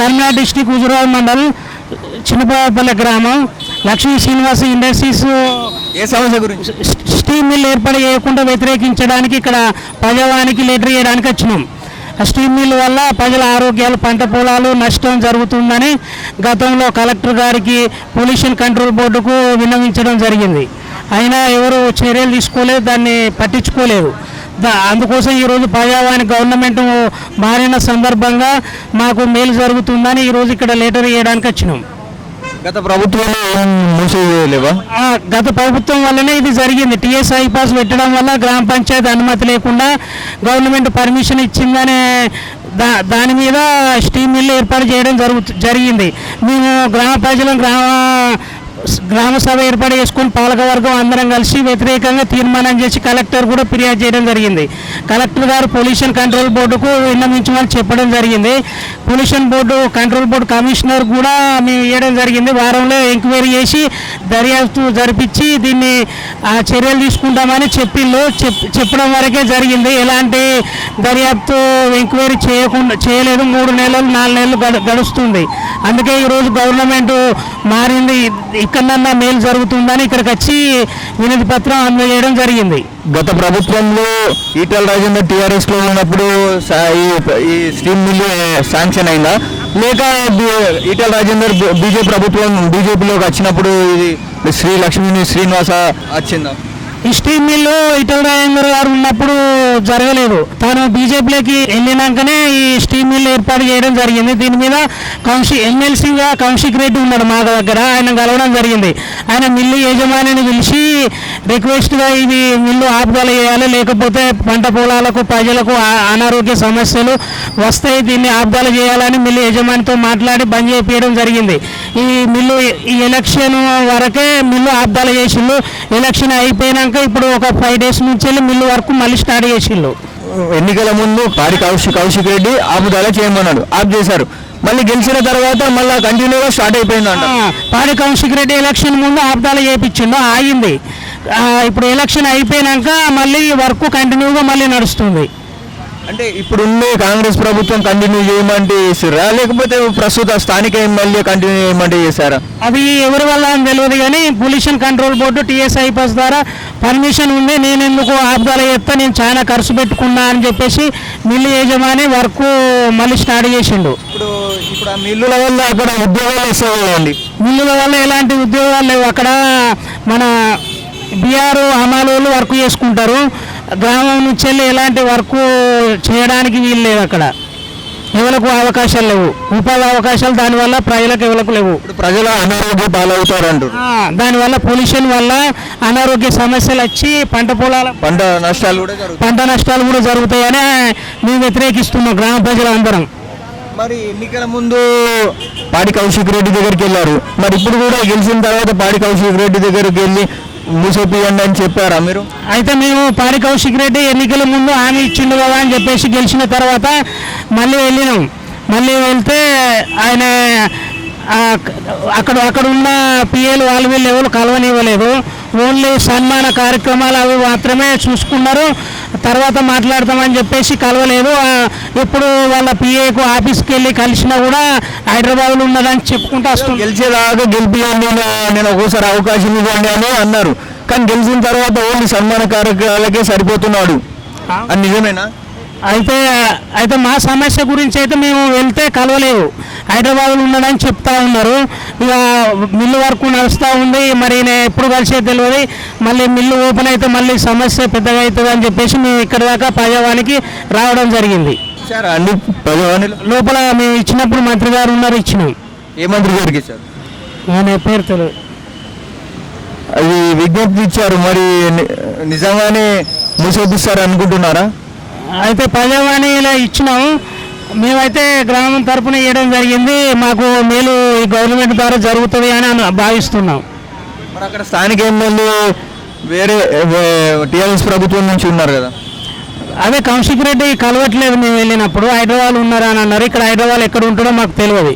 Karimnagar district Huzurabad mandal Chinnapapalle గ్రామం Lakshmi Srinivasa industries ఏ సమస్య గురించి? స్టీమ్ మిల్ ఏర్పాటు చేయకుండా వ్యతిరేకించడానికి ఇక్కడ ప్రజావానికి లెటర్ చేయడానికి వచ్చినాం. ఆ స్టీమ్ మిల్ వల్ల ప్రజల ఆరోగ్యాలు పంట పొలాలు నష్టం జరుగుతుందని గతంలో కలెక్టర్ గారికి పొల్యూషన్ కంట్రోల్ బోర్డుకు విన్నవించడం జరిగింది. అయినా ఎవరు చర్యలు తీసుకోలేదు దాన్ని పట్టించుకోలేదు. అందుకోసం ఈరోజు ప్రజావాణి గవర్నమెంట్ మారిన సందర్భంగా మాకు మేలు జరుగుతుందని ఈరోజు ఇక్కడ లెటర్ చేయడానికి వచ్చినాం. గత ఆ, గత ప్రభుత్వం వల్లనే ఇది జరిగింది. టీఎస్ ఐపాస్ పెట్టడం వల్ల గ్రామ పంచాయతీ అనుమతి లేకుండా గవర్నమెంట్ పర్మిషన్ ఇచ్చిందనే దా దాని మీద స్టీమ్ మిల్లు ఏర్పాటు చేయడం జరుగు జరిగింది. మేము గ్రామ ప్రజలను గ్రామ గ్రామ సభ ఏర్పాటు చేసుకుని పాలకవర్గం అందరం కలిసి వ్యతిరేకంగా తీర్మానం చేసి కలెక్టర్ కూడా ఫిర్యాదు చేయడం జరిగింది. కలెక్టర్ గారు పొల్యూషన్ కంట్రోల్ బోర్డుకు విన్నవించమని చెప్పడం జరిగింది. Pollution board control board commissioner కూడా మేము ఇవ్వడం జరిగింది. వారంలో ఎంక్వైరీ చేసి దర్యాప్తు జరిపించి దీన్ని ఆ, చర్యలు తీసుకుంటామని చెప్పిళ్ళు చెప్పడం వరకే జరిగింది. ఎలాంటి దర్యాప్తు ఎంక్వైరీ చేయకుండా చేయలేదు. మూడు నెలలు నాలుగు నెలలు గడుస్తుంది. అందుకే ఈరోజు గవర్నమెంట్ మారింది. ఇక్కడన్నా మేలు జరుగుతుందని ఇక్కడికి వచ్చి వినతి పత్రం అందజేయడం జరిగింది. గత ప్రభుత్వంలో ఈటల రాజేందర్ టీఆర్ఎస్లో ఉన్నప్పుడు ఈ- ఈ స్టీమ్ మిల్లు శాంక్షన్ అయిందా? లేక ఈటల రాజేందర్ బీజేపీ ప్రభుత్వం బీజేపీలోకి వచ్చినప్పుడు ఇది శ్రీ లక్ష్మీ శ్రీనివాస వచ్చిందా? ఈ స్టీమ్ మిల్లు ఇటల రాజేందర్ గారు ఉన్నప్పుడు జరగలేదు. తాను బీజేపీలోకి వెళ్ళినాకనే ఈ స్టీమ్ మిల్ ఏర్పాటు చేయడం జరిగింది. దీని మీద కౌన్సి ఎమ్మెల్సీగా కౌశిక్ రెడ్డి ఉన్నాడు మా దగ్గర. ఆయన కలవడం జరిగింది. ఆయన మిల్లు యజమానిని పిలిచి రిక్వెస్ట్గా ఇది మిల్లు ఆపుదల చేయాలి లేకపోతే పంట పొలాలకు ప్రజలకు అనారోగ్య సమస్యలు వస్తాయి దీన్ని ఆపుదల చేయాలని మిల్లు యజమానితో మాట్లాడి బంద్ చేపించడం జరిగింది. ఈ మిల్లు ఈ ఎలక్షన్ వరకే మిల్లు ఆపుదల చేసిండు ఎలక్షన్ అయిపోయినాక ఇప్పుడు ఒక ఫైవ్ డేస్ నుంచి వెళ్ళి మిల్లు వరకు మళ్ళీ స్టార్ట్ చేసిండు ఎన్నికల ముందు పాడి కౌశిక్ కౌశిక్ రెడ్డి ఆపుదల చేయమన్నాడు. ఆప్ చేశారు. మళ్ళీ గెలిచిన తర్వాత మళ్ళీ కంటిన్యూగా స్టార్ట్ అయిపోయిందంట. పాడి కౌశిక్ రెడ్డి ఎలక్షన్ ముందు ఆపుదల చేయించిండు ఆగింది. ఇప్పుడు ఎలక్షన్ అయిపోయినాక మళ్ళీ వర్క్ కంటిన్యూగా మళ్ళీ నడుస్తుంది. అంటే ఇప్పుడు ఉండే కాంగ్రెస్ ప్రభుత్వం కంటిన్యూ చేయమంటే చేసిర్రా? లేకపోతే ప్రస్తుత స్థానిక ఎమ్మెల్యే కంటిన్యూ చేయమంటే చేశారా? అవి ఎవరి వల్ల అని తెలియదు కానీ pollution control board TSI pass ద్వారా పర్మిషన్ ఉంది. నేను ఎందుకు ఆపుదల చేస్తా నేను చాలా ఖర్చు పెట్టుకున్నా అని చెప్పేసి మిల్లు యజమాని వర్క్ మళ్ళీ స్టార్ట్ చేసిండు. ఇప్పుడు ఇప్పుడు ఆ మిల్లుల వల్ల అక్కడ ఉద్యోగాలు ఇస్తాయండి మిల్లుల వల్ల ఎలాంటి ఉద్యోగాలు లేవు. అక్కడ మన బీఆర్ హమాలోళ్ళు వర్క్ చేసుకుంటారు. గ్రామం నుంచి వెళ్ళి ఎలాంటి వర్క్ చేయడానికి వీలు లేదు అక్కడ. ఎవరికి అవకాశాలు లేవు. ఉపాధి అవకాశాలు దానివల్ల ప్రజలకు ఎవరికి లేవు. ప్రజల అనారోగ్య పాలవుతారు దానివల్ల పొల్యూషన్ వల్ల అనారోగ్య సమస్యలు వచ్చి పంట పొలాల పంట నష్టాలు కూడా పంట నష్టాలు కూడా జరుగుతాయని మేము వ్యతిరేకిస్తున్నాం గ్రామ ప్రజలందరం. మరి ఎన్నికల ముందు పాడి కౌశిక్ రెడ్డి దగ్గరికి వెళ్ళారు. మరి ఇప్పుడు కూడా గెలిచిన తర్వాత పాడి కౌశిక్ రెడ్డి దగ్గరికి వెళ్ళి మూసేపియండి అని చెప్పారా మీరు? అయితే మేము పారి కౌశిక్ రెడ్డి ఎన్నికల ముందు హామీ ఇచ్చిండు కదా అని చెప్పేసి గెలిచిన తర్వాత మళ్ళీ వెళ్ళినాం. మళ్ళీ వెళ్తే అక్కడ అక్కడ ఉన్న పిఏలు వాళ్ళు వీళ్ళు ఎవరు కలవనివ్వలేదు. ఓన్లీ సన్మాన కార్యక్రమాలు అవి మాత్రమే చూసుకున్నారు. తర్వాత మాట్లాడతామని చెప్పేసి కలవలేదు. ఇప్పుడు వాళ్ళ పిఏకు ఆఫీస్కి వెళ్ళి కలిసినా కూడా హైదరాబాద్లో ఉన్నదని చెప్పుకుంటూ వస్తుంది. గెలిచేదాకా గెలిపియండి నేను ఒక్కోసారి అవకాశం ఇవ్వండి అని అన్నారు. కానీ గెలిచిన తర్వాత ఓన్లీ సన్మాన కార్యక్రమాలకే సరిపోతున్నాడు. అది నిజమేనా? అయితే అయితే మా సమస్య గురించి అయితే మేము వెళ్తే కలవలేదు. హైదరాబాద్లో ఉన్నాడని చెప్తా ఉన్నారు. ఇక మిల్లు వరకు నడుస్తూ ఉంది. మరి నేను ఎప్పుడు కలిసేది తెలియదు మళ్ళీ మిల్లు ఓపెన్ అయితే మళ్ళీ సమస్య పెద్దగా అవుతుంది అని చెప్పేసి మేము ఇక్కడ దాకా ప్రజావానికి రావడం జరిగింది. ఇచ్చారా అండి ప్రజావాణిలో లోపల మేము ఇచ్చినప్పుడు మంత్రి గారు ఉన్నారు ఇచ్చినాం. ఏ మంత్రి గారికి ఇచ్చారు? ఆయన పేరు తెలియదు అది విజ్ఞప్తి ఇచ్చారు. మరి నిజంగానే మూసేపిస్తారు అనుకుంటున్నారా అయితే ప్రజావాణిలో ఇచ్చినాం. మేమైతే గ్రామం తరపున ఇవ్వడం జరిగింది. మాకు మేలు ఈ గవర్నమెంట్ ద్వారా జరుగుతుంది అని భావిస్తున్నాం. మరి అక్కడ స్థానిక ఎమ్మెల్యే వేరే టీఆర్ఎస్ ప్రభుత్వం నుంచి ఉన్నారు కదా? అదే కౌశిక్ రెడ్డి కలవట్లేదు మేము వెళ్ళినప్పుడు. హైదరాబాద్ ఉన్నారా అని అన్నారు. ఇక్కడ హైదరాబాద్ ఎక్కడ ఉంటాడో మాకు తెలియదు.